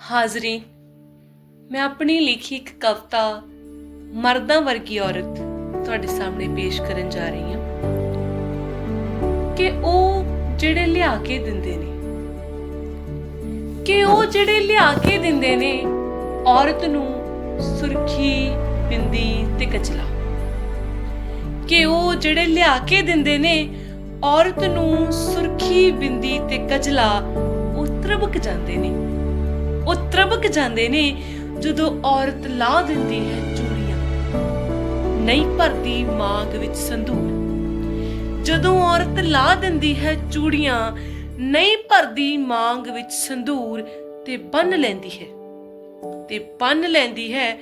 ਹਾਜ਼ਰੀ। ਮੈਂ ਆਪਣੀ ਲਿਖੀ ਇੱਕ ਕਵਿਤਾ, ਮਰਦਾਂ ਵਰਗੀ ਔਰਤ ਤੁਹਾਡੇ ਸਾਹਮਣੇ ਪੇਸ਼ ਕਰਨ ਜਾ ਰਹੀ ਹਾਂ। ਕਿ ਉਹ ਜਿਹੜੇ ਲਿਆ ਕੇ ਦਿੰਦੇ ਨੇ। ਕਿ ਉਹ ਜਿਹੜੇ ਲਿਆ ਕੇ ਦਿੰਦੇ ਨੇ, ਔਰਤ ਨੂੰ ਸੁਰਖੀ, ਬਿੰਦੀ ਤੇ ਕਚਲਾ। ਕਿ ਉਹ ਜਿਹੜੇ ਲਿਆ ਕੇ ਦਿੰਦੇ ਨੇ, ਔਰਤ ਨੂੰ ਸੁਰਖੀ, ਬਿੰਦੀ ਤੇ ਕਜਲਾ ਉਹ ਤਰਬਕ ਜਾਂਦੇ ਨੇ। ਉਹ ਤਰਬਕ ਜਾਂਦੇ ਨੇ ਜਦੋਂ ਔਰਤ ਲਾ ਦਿੰਦੀ ਹੈ ਚੂੜੀਆਂ। ਨਹੀਂ ਭਰਦੀ ਮਾਂਗ ਵਿੱਚ ਸੰਧੂਰ। ਜਦੋਂ ਔਰਤ ਲਾ ਦਿੰਦੀ ਹੈ ਚੂੜੀਆਂ, ਨਹੀਂ ਭਰਦੀ ਮਾਂਗ ਵਿੱਚ ਸੰਧੂਰ ਤੇ ਬੰਨ ਲੈਂਦੀ ਹੈ। ਤੇ ਬੰਨ ਲੈਂਦੀ ਹੈ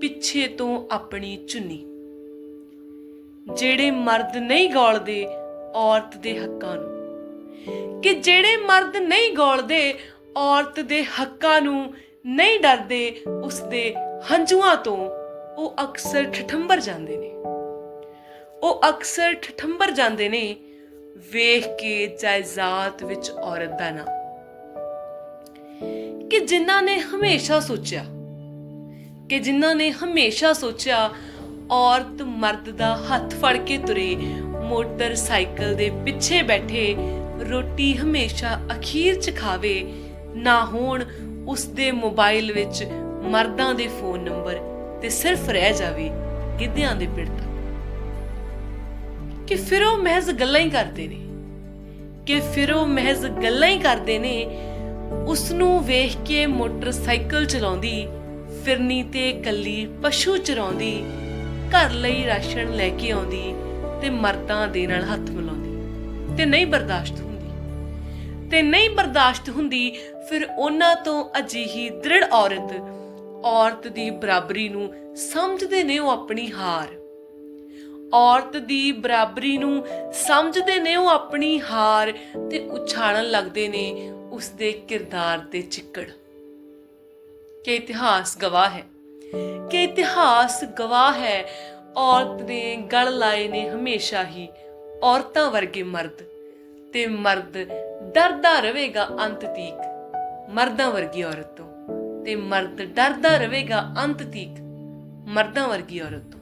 ਪਿੱਛੇ ਤੋਂ ਆਪਣੀ ਚੁੰਨੀ। ਜਿਹੜੇ ਮਰਦ ਨਹੀਂ ਗੋਲਦੇ ਔਰਤ ਦੇ ਹੱਕਾਂ ਨੂੰ। ਕਿ ਜਿਹੜੇ ਮਰਦ ਨਹੀਂ ਗੋਲਦੇ ਔਰਤ ਦੇ ਹੱਕਾਂ ਨੂੰ ਨਹੀਂ ਡਰਦੇ ਉਸ ਦੇ ਹੰਝੂਆਂ ਤੋਂ ਉਹ ਅਕਸਰ ਠਠੰਬਰ ਜਾਂਦੇ ਨੇ। ਉਹ ਅਕਸਰ ਠਠੰਬਰ ਜਾਂਦੇ ਨੇ, ਵੇਖ ਕੇ ਜਾਇਜ਼ਾਤ ਵਿੱਚ ਔਰਤ ਦਾ ਨਾਂ। ਕਿ ਜਿਨ੍ਹਾਂ ਨੇ ਹਮੇਸ਼ਾ ਸੋਚਿਆ, ਕਿ ਜਿਨ੍ਹਾਂ ਨੇ ਹਮੇਸ਼ਾ ਸੋਚਿਆ, ਔਰਤ ਮਰਦ ਦਾ ਹੱਥ ਫੜ ਕੇ ਤੁਰੇ, ਮੋਟਰਸਾਈਕਲ ਦੇ ਪਿੱਛੇ ਬੈਠੇ, ਰੋਟੀ ਹਮੇਸ਼ਾ ਅਖੀਰ ਚ ਖਾਵੇ ਨਾ ਹੋਣ ਉਸ ਦੇ ਮੋਬਾਈਲ ਵਿੱਚ ਮਰਦਾਂ ਦੇ ਫੋਨ ਨੰਬਰ ਤੇ ਸਿਰਫ ਰਹਿ ਜਾਵੇ ਗਿੱਧਿਆਂ ਦੇ ਪਿੜ ਤੱਕ। ਕਿ ਫਿਰ ਉਹ ਮਹਿਜ਼ ਗੱਲਾਂ ਹੀ ਕਰਦੇ ਨੇ। ਕਿ ਫਿਰ ਉਹ ਮਹਿਜ਼ ਗੱਲਾਂ ਹੀ ਕਰਦੇ ਨੇ ਉਸ ਨੂੰ ਵੇਖ ਕੇ ਮੋਟਰਸਾਈਕਲ ਚਲਾਉਂਦੀ, ਫਿਰਨੀ ਤੇ ਕੱਲੀ ਪਸ਼ੂ ਚਰਾਉਂਦੀ, ਘਰ ਲਈ ਰਾਸ਼ਨ ਲੈ ਕੇ ਆਉਂਦੀ ਤੇ ਮਰਦਾਂ ਦੇ ਨਾਲ ਹੱਥ ਮਿਲਾਉਂਦੀ ਤੇ ਨਹੀਂ ਬਰਦਾਸ਼ਤ ਹੁੰਦੀ ਤੇ ਨਹੀਂ ਬਰਦਾਸ਼ਤ ਹੁੰਦੀ, ਫਿਰ ਉਹਨਾਂ ਤੋਂ ਅਜਿਹੀ ਦ੍ਰਿੜ ਔਰਤ ਔਰਤ ਦੀ ਬਰਾਬਰੀ ਨੂੰ ਸਮਝਦੇ ਨੇ ਉਹ ਆਪਣੀ ਹਾਰ। ਔਰਤ ਦੀ ਬਰਾਬਰੀ ਨੂੰ ਸਮਝਦੇ ਨੇ ਉਹ ਆਪਣੀ ਹਾਰ ਤੇ ਉਛਾਲਣ ਲੱਗਦੇ ਨੇ ਉਸ ਦੇ ਕਿਰਦਾਰ ਤੇ ਚਿੱਕੜ। ਕਿ ਇਤਿਹਾਸ ਗਵਾਹ ਹੈ। ਕਿ ਇਤਿਹਾਸ ਗਵਾਹ ਹੈ, ਔਰਤ ਨੇ ਗਲ ਲਾਏ ਨੇ ਹਮੇਸ਼ਾ ਹੀ ਔਰਤਾਂ ਵਰਗੇ ਮਰਦ ਤੇ ਮਰਦ ਡਰਦਾ ਰਹੇਗਾ ਅੰਤ ਤੀਕ, ਮਰਦਾਂ ਵਰਗੀ ਔਰਤ ਤੋਂ। ਤੇ ਮਰਦ ਡਰਦਾ ਰਹੇਗਾ ਅੰਤ ਤੀਕ, ਮਰਦਾਂ ਵਰਗੀ ਔਰਤ ਤੋਂ।